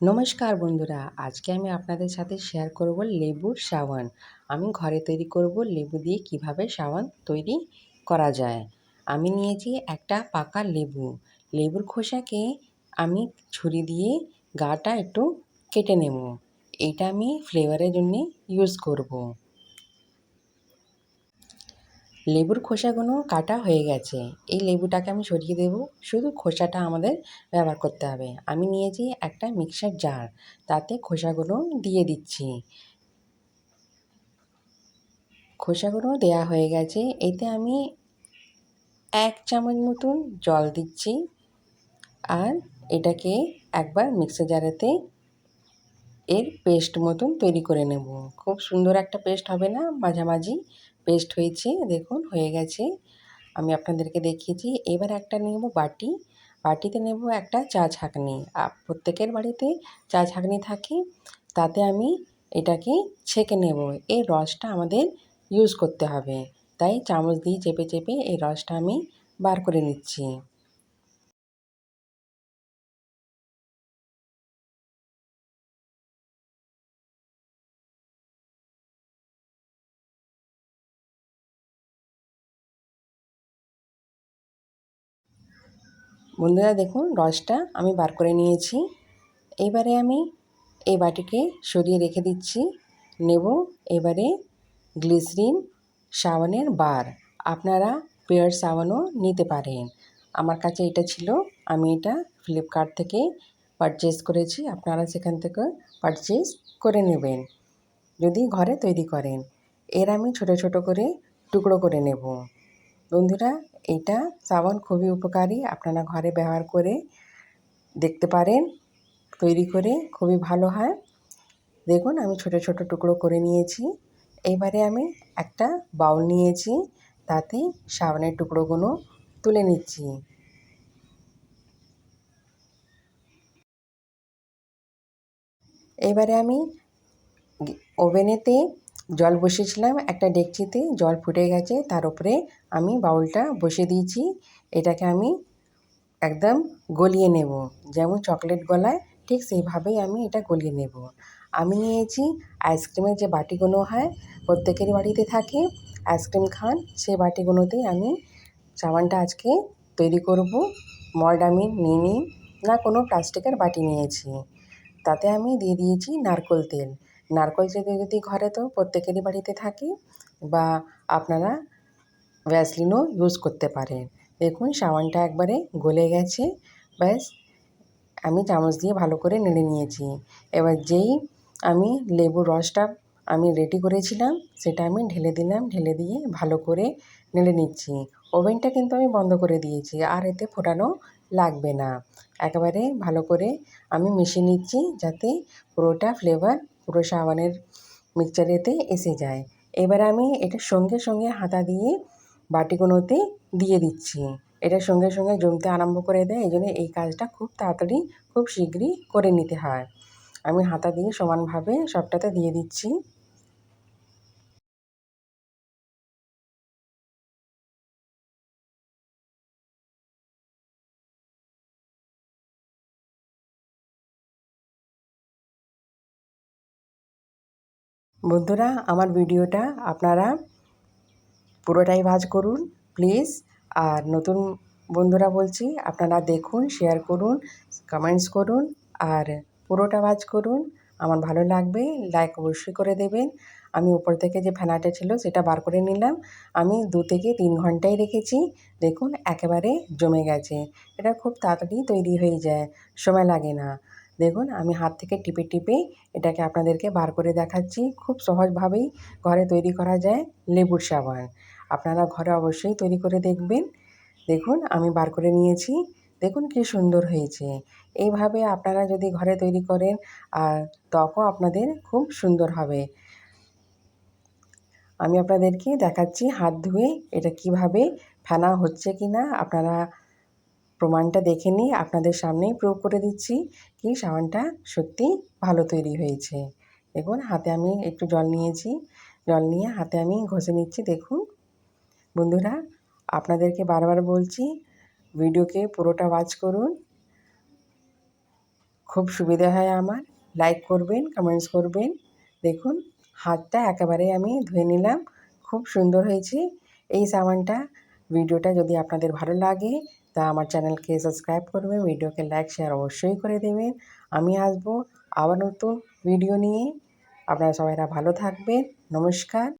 নমস্কার বন্ধুরা, আজকে আমি আপনাদের সাথে শেয়ার করব লেবুর সাবান আমি ঘরে তৈরি করব লেবু দিয়ে কীভাবে সাবান তৈরি করা যায়। আমি নিয়েছি একটা পাকা লেবু। লেবুর খোসাকে আমি ছুরি দিয়ে গাটা একটু কেটে নেব। এটা আমি ফ্লেভারের জন্যে ইউজ করব। লেবুর খোসাগুলো কাটা হয়ে গেছে। এই লেবুটাকে আমি সরিয়ে দেব। শুধু খোসাটা আমাদের ব্যবহার করতে হবে। আমি নিয়েছি একটা মিক্সার জার। তাতে খোসাগুলো দিয়ে দিচ্ছি। খোসাগুলো দেয়া হয়ে গেছে। এতে আমি এক চামচ মতন জল দিচ্ছি। আর এটাকে একবার মিক্সার জারেতে এর পেস্ট মতন তৈরি করে নেব। খুব সুন্দর একটা পেস্ট হবে না মাঝামাঝি? পেস্ট হয়েছে, দেখুন হয়ে গেছে। আমি আপনাদেরকে দেখিয়েছি, এবার একটা নেব বাটি। বাটিতে নেব একটা চা ছাঁকনি। প্রত্যেকের বাড়িতে চা ছাঁকনি থাকে, তাতে আমি এটাকে ছেঁকে নেব। এই রসটা আমাদের ইউজ করতে হবে। তাই চামচ দিয়ে চেপে চেপে এই রসটা আমি বার করে নিচ্ছি। বন্ধুরা দেখুন, রসটা আমি বার করে নিয়েছি। এবারে আমি এই বাটিকে সরিয়ে রেখে দিচ্ছি। নেব এবারে গ্লিসরিন সাবানের বার। আপনারা পেয়ার সাবানও নিতে পারেন। আমার কাছে এটা ছিল, আমি এটা ফ্লিপকার্ট থেকে পারচেস করেছি। আপনারা সেখান থেকে পারচেস করে নেবেন। যদি ঘরে তৈরি করেন, এর আমি ছোট ছোট করে টুকরো করে নেব। বন্ধুরা এটা সাবান খুবই উপকারী। আপনারা ঘরে ব্যবহার করে দেখতে পারেন, তৈরি করে খুবই ভালো হয়। দেখুন, আমি ছোট ছোট টুকরো করে নিয়েছি। এবারে আমি একটা বাউল নিয়েছি, তাতে সাবানের টুকরোগুলো তুলে নিচ্ছি। এবারে আমি ওভেনেতে জল বসিয়েছিলাম, একটা ডেকচিতে জল ফুটে গেছে, তার উপরে আমি বাউলটা বসিয়ে দিয়েছি। এটাকে আমি একদম গলিয়ে নেব, যেমন চকলেট গলায়, ঠিক সেইভাবেই আমি এটা গলিয়ে নেব। আমি নিয়েছি আইসক্রিমের যে বাটিগুলো হয় প্রত্যেকের বাড়িতে থাকে, আইসক্রিম খান, সেই বাটিগুলোতেই আমি সাবানটা আজকে তৈরি করব। মড আমি নিইনি না কোনো প্লাস্টিকের বাটি নিয়েছি। তাতে আমি দিয়ে দিয়েছি নারকোল তেল। নারকোল যদি ঘরে তো প্রত্যেকেরই বাড়িতে থাকে বা আপনারা ভ্যাসলিনও ইউজ করতে পারেন। দেখুন সাবানটা একবারে গলে গেছে, ব্যাস। আমি চামচ দিয়ে ভালো করে নেড়ে নিয়েছি। এবার যেই আমি লেবুর রসটা আমি রেডি করেছিলাম, সেটা আমি ঢেলে দিলাম, ঢেলে দিয়ে ভালো করে নেড়ে নিচ্ছি। ওভেনটা কিন্তু আমি বন্ধ করে দিয়েছি, আর এতে ফোটানো লাগবে না। একেবারে ভালো করে আমি মিশিয়ে নিচ্ছি, যাতে পুরোটা ফ্লেভার পুরো সাবানের মিক্সচারেতে এসে যায়। এবার আমি এটা সঙ্গে সঙ্গে হাতা দিয়ে বাটিগুলোতে দিয়ে দিচ্ছি। এটা সঙ্গে সঙ্গে জমতে আরম্ভ করে দেয়, এই জন্য এই কাজটা খুব তাড়াতাড়ি, খুব শীঘ্রই করে নিতে হয়। আমি হাতা দিয়ে সমানভাবে সবটাতে দিয়ে দিচ্ছি। বন্ধুরা, আমার ভিডিওটা আপনারা পুরোটাই ভাজ করুন, প্লিজ। আর নতুন বন্ধুরা বলছি, আপনারা দেখুন শেয়ার করুন কমেন্টস করুন, আর পুরোটা ভাজ করুন। আমার ভালো লাগবে লাইক অবশ্যই করে দেবেন। আমি উপর থেকে যে ফেনাটা ছিল, সেটা বার করে নিলাম। আমি দু থেকে তিন ঘন্টায় রেখেছি। দেখুন, একেবারে জমে গেছে। এটা খুব তাড়াতাড়ি তৈরি হয়ে যায়। সময় লাগে না। দেখুন, আমি হাত থেকে টিপে টিপে এটাকে আপনাদেরকে বার করে দেখাচ্ছি। খুব সহজভাবেই ঘরে তৈরি করা যায় লেবুর সাবান। আপনারা ঘরে অবশ্যই তৈরি করে দেখবেন। দেখুন, আমি বার করে নিয়েছি। দেখুন কি সুন্দর হয়েছে। এইভাবে আপনারা যদি ঘরে তৈরি করেন, আর ত্বকও আপনাদের খুব সুন্দর হবে। আমি আপনাদেরকে দেখাচ্ছি হাত ধুয়ে এটা কীভাবে ফেনা হচ্ছে কি না আপনারা প্রমাণটা দেখে নিই আপনাদের সামনেই প্রয়োগ করে দিচ্ছি কি সাবানটা সত্যি ভালো তৈরি হয়েছে। দেখুন, হাতে আমি একটু জল নিয়েছি। জল নিয়ে হাতে আমি ঘষে নিচ্ছি, দেখুন। বন্ধুরা, আপনাদেরকে বারবার বলছি, ভিডিওকে পুরোটা ওয়াচ করুন। খুব সুবিধা হয় আমার। লাইক করবেন কমেন্টস করবেন। দেখুন, হাতটা একেবারে আমি ধুয়ে নিলাম। খুব সুন্দর হয়েছে এই সাবানটা। ভিডিওটা যদি আপনাদের ভালো লাগে, তা আমার চ্যানেলকে সাবস্ক্রাইব করবেন, ভিডিওকে লাইক, শেয়ার অবশ্যই করে দেবেন। আমি আসব আবার নতুন ভিডিও নিয়ে। আপনারা সবাইরা ভালো থাকবেন। নমস্কার।